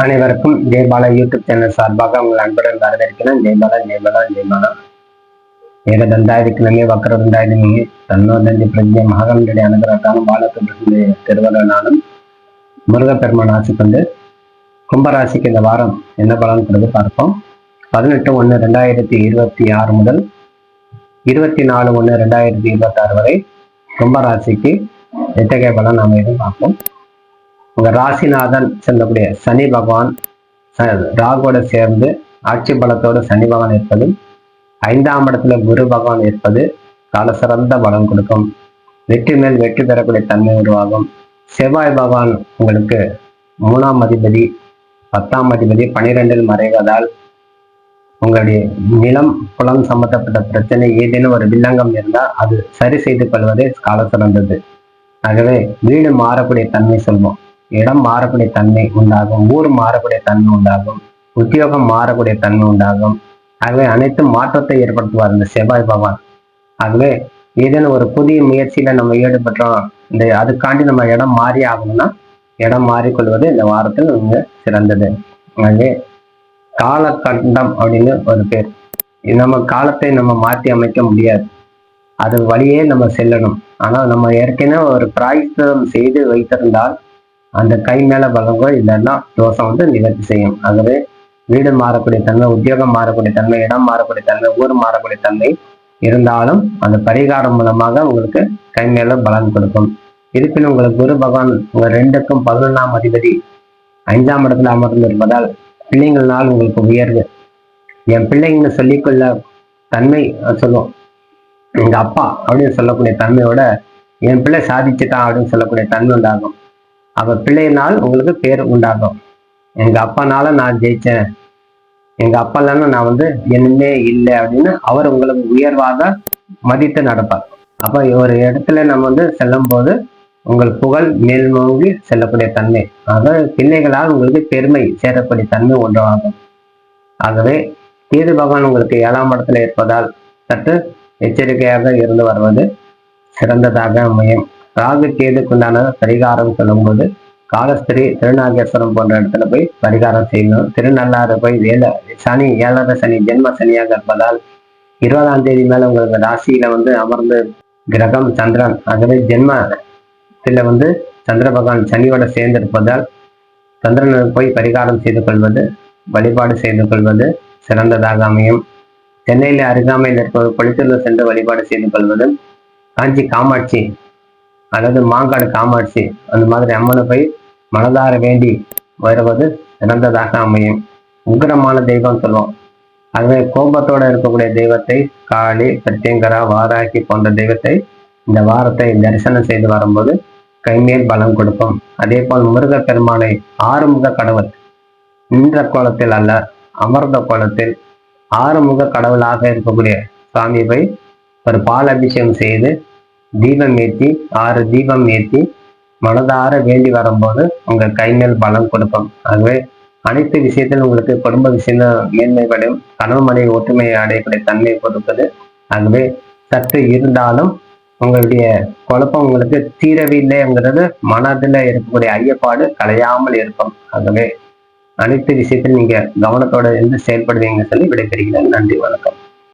அனைவருக்கும் Jaibala YouTube channel சார்பாக உங்கள் அன்புடன் வரவேற்கிறேன். ஜெய்பாலா ஜெய்பாலா ஜெய்பாலா ఏకదండాదికులమే వక్రదండాదిని తన్నోదండి ప్రజ్ఞ మహాగణుడి பாலத்து బాలక తిరువలనాలం முருகப்பெருமான் ஆட்சி கொண்டு கும்பராசிக்கு இந்த வாரம் என்ன பலன்கிறது பார்ப்போம். பதினெட்டு ஒன்று ரெண்டாயிரத்தி இருபத்தி ஆறு முதல் இருபத்தி நாலு ஒன்று ரெண்டாயிரத்தி இருபத்தாறு வரை கும்பராசிக்கு எத்தகைய பலன் நாம் பார்ப்போம் உங்க ராசிநாதன் செல்லக்கூடிய சனி பகவான் ராகுவோட சேர்ந்து ஆட்சி பலத்தோட சனி பகவான் இருப்பது ஐந்தாம் இடத்துல குரு பகவான் இருப்பது கால சிறந்த பலம் கொடுக்கும். வெற்றி மேல் வெற்றி பெறக்கூடிய தன்மை உருவாகும். செவ்வாய் பகவான் உங்களுக்கு மூணாம் அதிபதி பத்தாம் அதிபதி பனிரெண்டில் மறைவதால் உங்களுடைய நிலம் புலம் சம்பந்தப்பட்ட பிரச்சனை ஏதேனும் ஒரு வில்லங்கம் இருந்தால் அது சரி செய்து கொள்வதே கால சிறந்தது. ஆகவே வீடு மாறக்கூடிய தன்மை சொல்வோம். இடம் மாறக்கூடிய தன்மை உண்டாகும் ஊர் மாறக்கூடிய தன்மை உண்டாகும் உத்தியோகம் மாறக்கூடிய தன்மை உண்டாகும். ஆகவே அனைத்து மாற்றத்தை ஏற்படுத்துவார் இந்த செவ்வாய் பகவான். ஆகவே ஏதேனும் ஒரு புதிய முயற்சியில நம்ம ஈடுபட்டோம் இந்த அதுக்காண்டி நம்ம இடம் மாறி ஆகணும்னா இடம் மாறிக்கொள்வது இந்த வாரத்தில் மிக சிறந்தது. ஆகவே காலகண்டம் அப்படின்னு ஒரு பேர். நம்ம காலத்தை நம்ம மாற்றி அமைக்க முடியாது. அது வழியே நம்ம செல்லணும். ஆனால் நம்ம ஏற்கனவே ஒரு பிராய்த்தம் செய்து வைத்திருந்தால் அந்த கை மேல பலங்கோ இல்லைன்னா தோஷம் வந்து நிவர்த்தி செய்யும். ஆகவே வீடு மாறக்கூடிய தன்மை உத்தியோகம் மாறக்கூடிய தன்மை இடம் மாறக்கூடிய தன்மை ஊர் மாறக்கூடிய தன்மை இருந்தாலும் அந்த பரிகாரம் மூலமாக உங்களுக்கு கை மேல பலன் கொடுக்கும். இருப்பினும் உங்களுக்கு குரு பகவான் உங்க ரெண்டுக்கும் பதினொன்றாம் அதிபதி ஐந்தாம் இடத்துல அமர்ந்து இருப்பதால் பிள்ளைங்கள்னால் உங்களுக்கு உயர்வு. என் பிள்ளைங்க சொல்லிக்கொள்ள தன்மை சொல்லுவோம். சொல்லும் எங்க அப்பா அப்படின்னு சொல்லக்கூடிய தன்மையோட என் பிள்ளை சாதிச்சுட்டான் அப்படின்னு சொல்லக்கூடிய தன்மை உண்டாகும். அவ பிள்ளையினால் உங்களுக்கு பேர் உண்டாகும். எங்க அப்பானால நான் ஜெயிச்சேன். எங்க அப்பா இல்லைன்னா நான் வந்து என்னமே இல்லை அப்படின்னு அவர் உங்களுக்கு உயர்வாக மதித்து நடப்பார். அப்ப ஒரு இடத்துல நம்ம வந்து செல்லும் போது உங்கள் புகழ் மேல்மோங்கி செல்லக்கூடிய தன்மை. அதாவது பிள்ளைகளால் உங்களுக்கு பெருமை சேரக்கூடிய தன்மை உண்டாகும். ஆகவே கேது பகவான் உங்களுக்கு ஏழாம் இடத்துல இருப்பதால் சற்று எச்சரிக்கையாக இருந்து வருவது சிறந்ததாக அமையும். ராகு கேதுக்குண்டான பரிகாரம் சொல்லும்போது காலஸ்திரி திருநாகேஸ்வரம் போன்ற இடத்துல போய் பரிகாரம் செய்யணும். திருநள்ளாறு போய் வேலை சனி ஏழரை சனி ஜென்ம சனியாக இருப்பதால் இருபதாம் தேதி மேல உங்களுக்கு ராசியில வந்து அமர்ந்து கிரகம் சந்திரன் ஆகவே ஜென்மத்தில் வந்து சந்திர பகவான் சனியோட சேர்ந்திருப்பதால் சந்திரனுக்கு போய் பரிகாரம் செய்து கொள்வது வழிபாடு செய்து கொள்வது சிறந்ததாக அமையும். சென்னையில அருகாமையில் இருப்பது கொளித்தூர்ல சென்று வழிபாடு செய்து கொள்வது காஞ்சி காமாட்சி அல்லது மாங்காடு காமாட்சி அந்த மாதிரி அம்மனை போய் மனதார வேண்டி வருவது சிறந்ததாக அமையும். உக்கிரமான தெய்வம் சொல்லுவோம். அதுவே கோபத்தோட இருக்கக்கூடிய தெய்வத்தை காளி பிரத்யங்கரா வாராகி போன்ற தெய்வத்தை இந்த வாரத்தை தரிசனம் செய்து வரும்போது கைமேல் பலம் கொடுக்கும் அதே போல் முருகப் பெருமானை ஆறுமுக கடவுள் நின்ற கோலத்தில் அல்ல அமர்ந்த கோலத்தில் ஆறுமுக கடவுளாக இருக்கக்கூடிய சுவாமி போய் ஒரு பால் அபிஷேகம் செய்து தீபம் ஏற்றி ஆறு தீபம் ஏற்றி மனதார வேண்டி வரும்போது உங்க கைமேல் பலம் கொடுப்போம். ஆகவே அனைத்து விஷயத்திலும் உங்களுக்கு குடும்ப விஷயம் மேன்மைப்படும் கணவன் மனைவி ஒற்றுமையை அடையக்கூடிய தன்மை கொடுப்பது. ஆகவே சற்று இருந்தாலும் உங்களுடைய குழப்பம் உங்களுக்கு தீரவில்லைங்கிறது மனதில் இருக்கக்கூடிய ஐயப்பாடு கலையாமல் இருக்கும். ஆகவே அனைத்து விஷயத்திலும் நீங்க கவனத்தோட இருந்து செயல்படுவீங்கன்னு சொல்லி விடைபெறுகிறேன். நன்றி வணக்கம்.